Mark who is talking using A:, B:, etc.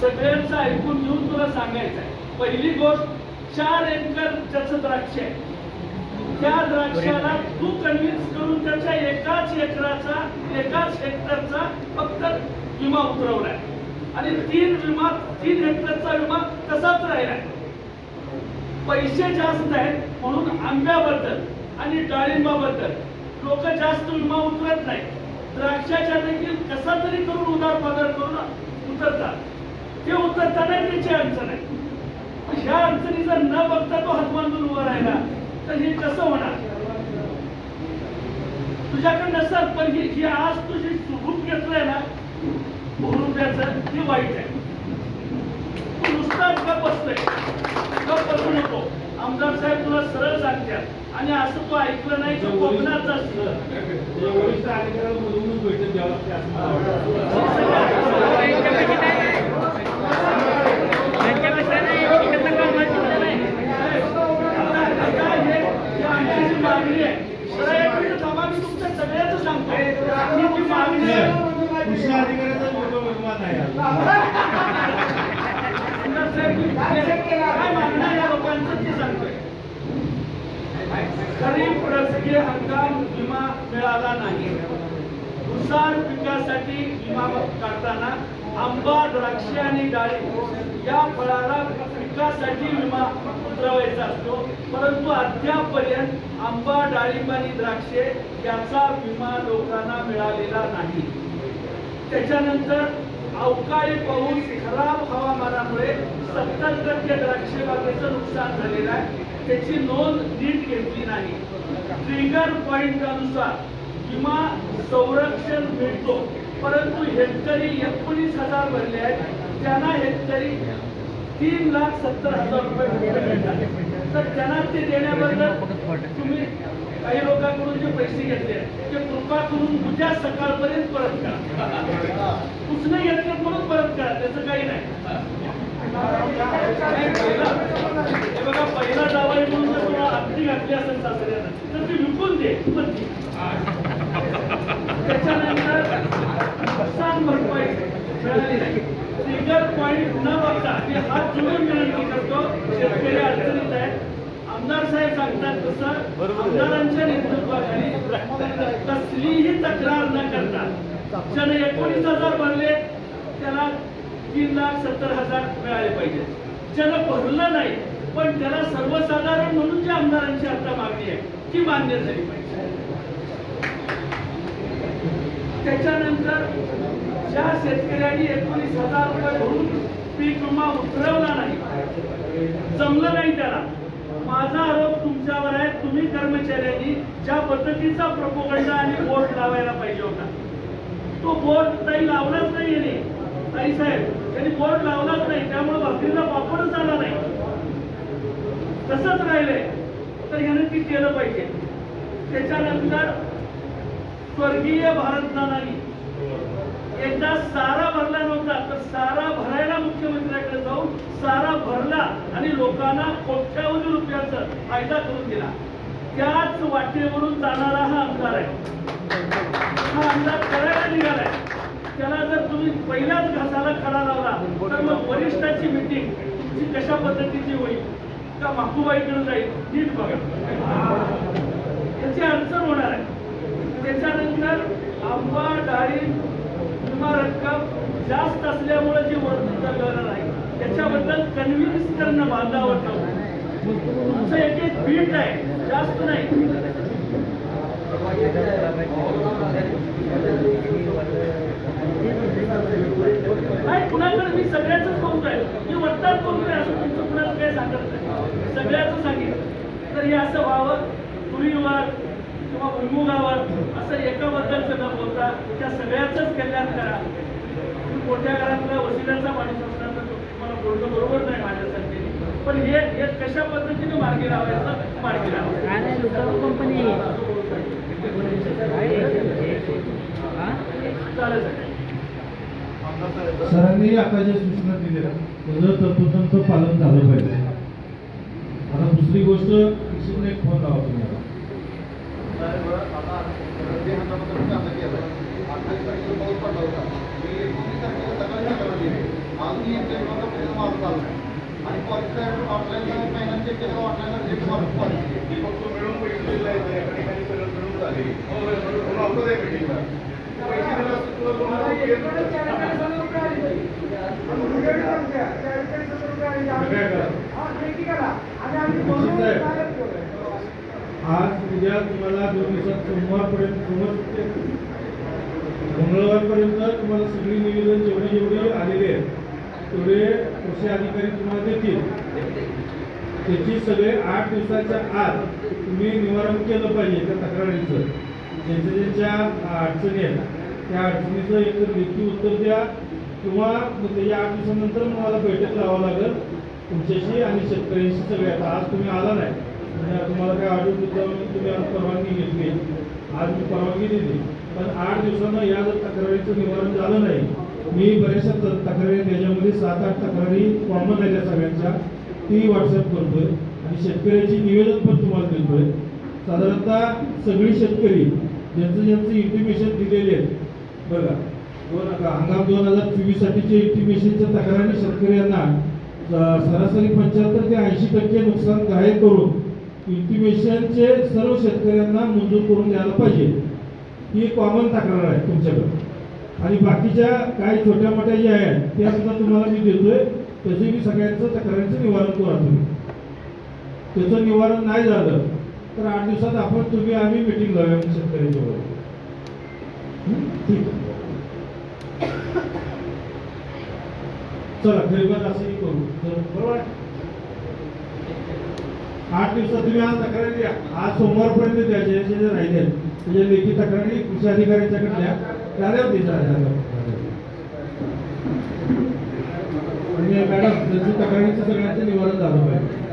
A: सगळ्यांचं ऐकून घेऊन तुला सांगायचं आहे. पहिली गोष्ट चार एकर त्याच द्राक्ष आहे. त्या द्राक्षाला तू कन्व्हिन्स करून त्याच्या एकाच एकराचा एकाच हेक्टरचा फक्त विमा उतरवलाय. आणि तीन विमा तीन हेक्टरचा विमा तसाच राहिलाय. पैसे जास्त आहेत म्हणून आंब्याबद्दल आणि डाळिंबाबद्दल लोक जास्त विमा उतरत नाही द्राक्षाच्या देखील कसा तरी करून उदार पगार करून उतरतात. ते उतरताना त्याची अडचण आहे. ह्या अडचणी जर न बघता तो हात बांधून उभा राहिला तर हे कसं होणार? तुझ्याकडे नसल पण ही आज तुझी रूप घेतलंय ना रुपयाचं ही वाईट आहे. तू नुसताच गप बसतोय. गप बसू नको. आमदार साहेब तुला सरळ सांगतात. आणि असं तू ऐकलं नाही की कोकणात जास्त
B: वरिष्ठ अधिकाऱ्यांमधूनच बैठक घ्यावं लागते असं मला वाटतं.
A: आता आता हे ही आमची जी मागणी आहे जरा एक मिनिट थांबा, मी तुमच्या सगळ्याचं सांगतो ही जी मागणी आहे
B: कृषी अधिकाऱ्याचा मोठा बहुमान आहे
A: आमदार साहेब, मी काय मागणं आहे या लोकांचं ते सांगतोय खरीप रसकीय हंगाम विमा मिळाला नाही उसार पिकासाठी विमा काढताना आंबा द्राक्ष आणि डाळी या फळाला पिकासाठी विमा उतरवायचा असतो परंतु अद्यापर्यंत आंबा डाळिंब आणि द्राक्षे याचा विमा लोकांना मिळालेला नाही. त्याच्यानंतर अवकाळी पाऊस खराब हवामानामुळे सत्तर टक्के द्राक्ष बागेचं नुकसान झालेलं आहे. त्याची नोंद नीट घेतली नाही. ट्रिगर पॉइंट अनुसार विमा संरक्षण मिळतो. परंतु हेक्टरी एकोणीस हजार भरले आहेत. त्यांना हेक्टरी तीन लाख सत्तर हजार रुपये मिळतात. तर त्यांना ते देण्याबद्दल तुम्ही काही लोकांकडून जे पैसे घेतले ते कृपा करून उद्या सकाळपर्यंत परत करा. उसने घेतले म्हणून परत करा त्याचं काही नाही. हे बघा पहिला दावाई म्हणून जर तुम्हाला हत्ती घातली असेल सासऱ्यानं तर ती विकून दे पण त्याच्यानंतर नुकसान भरपाई. मिळाली नाही ट्रिगर पॉईंट न बघता मी हात जोडून विनंती करतो शेतकरी अडचणीत आहे आमदार साहेब सांगतात तसं आमदारांच्या नेतृत्वाखाली कसलीही तक्रार न करता ज्याने एकोणीस हजार भरले त्याला तीन लाख सत्तर हजार मिळाले पाहिजे. ज्यानं भरलं नाही पण त्याला सर्वसाधारण म्हणून जी आमदारांची आता मागणी आहे ती मान्य झाली पाहिजे. त्याच्यानंतर ज्या शेतकऱ्यांनी एकोणीस हजार रुपये भरून पीक विमा उतरवला नाही जमलं नाही त्याला माझा आरोप तुमच्यावर आहे. तुम्ही कर्मचाऱ्यांनी ज्या पद्धतीचा प्रपोगंडा आणि बोर्ड लावायला पाहिजे होता तो बोर्ड ताई लावलाच नाही याने. ताई साहेब त्यांनी बोर्ड लावलाच नाही. त्यामुळे भाकरीला वापरच आला नाही. तसंच राहिलंय. तर ह्याने ती केलं पाहिजे. त्याच्यानंतर स्वर्गीय भारतनानानी एकदा सारा भरला नव्हता तर सारा भरायला मुख्यमंत्र्याकडे जाऊन सारा भर आणि लोकांना कोट्यावधी रुपयाचा फायदा करून दिला. त्याच वाटेवरून जाणारा हा आमदार आहे. हा आमदार करायला निघालाय. त्याला जर तुम्ही पहिल्याच घासाला खडा लावला तर मग वरिष्ठाची मिटिंग तुमची कशा पद्धतीची होईल? का माकूबाईकडे जाईल? नीट बघा. त्याची अडचण होणार आहे. त्याच्यानंतर आंबा डाळी विमा रक्कम जास्त असल्यामुळे जी वर्तन करणार नाही त्याच्याबद्दल कन्व्हिन्स करणं बांधावर आवडतं तुमचं एक एक बीट आहे जास्त नाही. कुणाकडे मी सगळ्याच बोलतोय मी वर्तात बोलतोय असं तुमचं कुणाला काही सांगत नाही. सगळ्याच सांगितलं. तर हे असं व्हावं तुरीवर किंवा भुईमुगावर असं एकाबद्दलचं न बोलता त्या सगळ्याच कल्याण करा. तुम्ही मोठ्या घरातला वशिल्याचा माणूस बोलणं बरोबर नाही माझ्यासाठी पण हे हे कशा पद्धतीने मार्गी लावायचं मार्गी लावायचं.
C: काय नाही लुटारू कंपनी
B: सरांनी आता ज्या सूचना दिल्या त्याचं तंतोतंत पालन झालं पाहिजे. आता दुसरी गोष्ट एक फोन लावा तुम्ही आता.
D: साहेब, आता रब्बी हंगामात आता केलं. अठ्ठावीस तारखेला पाऊस पडला होता. मी एकोणीस तारखेला सकाळी नगरला गेले. अजून एक आहे आणि पॉलिसी ऑनलाईन महिन्यात चेक केलं ऑनलाईन रेट
C: ती फक्त मिळून पैसे दिले आहेत, एका ठिकाणी सगळं मिळून झाले. म्हणून आपलं आहे meeting ला. पैसे दिले येत नव्हते.
B: आज उद्या तुम्हाला दोन दिवसात सोमवारपर्यंत सोमवार मंगळवारपर्यंत तुम्हाला सगळी निवेदन जेवढे जेवढे आलेले आहेत तेवढे कृषी अधिकारी तुम्हाला देतील. त्याची सगळे आठ दिवसाच्या आत तुम्ही निवारण केलं पाहिजे त्या तक्रारीचं. ज्यांच्या ज्यांच्या अडचणी आहेत त्या अडचणीचं एक लेखी उत्तर द्या. किंवा मग त्याच्या आठ दिवसानंतर मला बैठक लावावं लागेल. तुमच्याशी आणि शेतकऱ्यांशी सगळे. आता आज तुम्ही आला नाही. म्हणजे तुम्हाला काय ऑर्डर सुद्धा तुम्ही आज परवानगी घेतली. आज मी परवानगी दिली. पण आठ दिवसानं या जर तक्रारीचं निवारण झालं नाही मी बऱ्याचशा तक्रारी त्याच्यामध्ये सात आठ तक्रारी कॉमन आहेत त्या सगळ्यांच्या. ती व्हॉट्सअप करतोय आणि शेतकऱ्याची निवेदन पण तुम्हाला देतोय. साधारणतः सगळी शेतकरी ज्यांचं ज्यांचं इंटिमेशन दिलेले आहेत बघा दोन हंगाम दोन हजार चोवीस इंटिमेशनच्या तक्रारी शेतकऱ्यांना स- सरासरी पंच्याहत्तर ते ऐंशी टक्के नुकसान ग्राह्य करून इंटिमेशनचे सर्व शेतकऱ्यांना मंजूर करून द्यायला पाहिजे. ही कॉमन तक्रार आहे तुमच्याकडे. आणि बाकीच्या काही छोट्या मोठ्या ज्या आहेत त्या सुद्धा तुम्हाला मी देतोय. तसे मी सगळ्यांचं तक्रारीचं निवारण करा तुम्ही त्याचं निवारण नाही झालं तर आठ दिवसात आपण तुम्ही आम्ही मिटिंग लावूया शेतकऱ्यांच्या बरोबर ठीक चला गरीबात असंही करू. बरोबर आठ दिवसात तुम्ही आज तक्रारी द्या. आज सोमवारपर्यंत द्या जे राहिले म्हणजे त्याच्या लेखी तक्रारी कृषी अधिकाऱ्यांच्याकडे द्या. चालेल देत राहा आणि मॅडम त्यांची तक्रारीचं सगळ्यांचं निवारण झालं पाहिजे.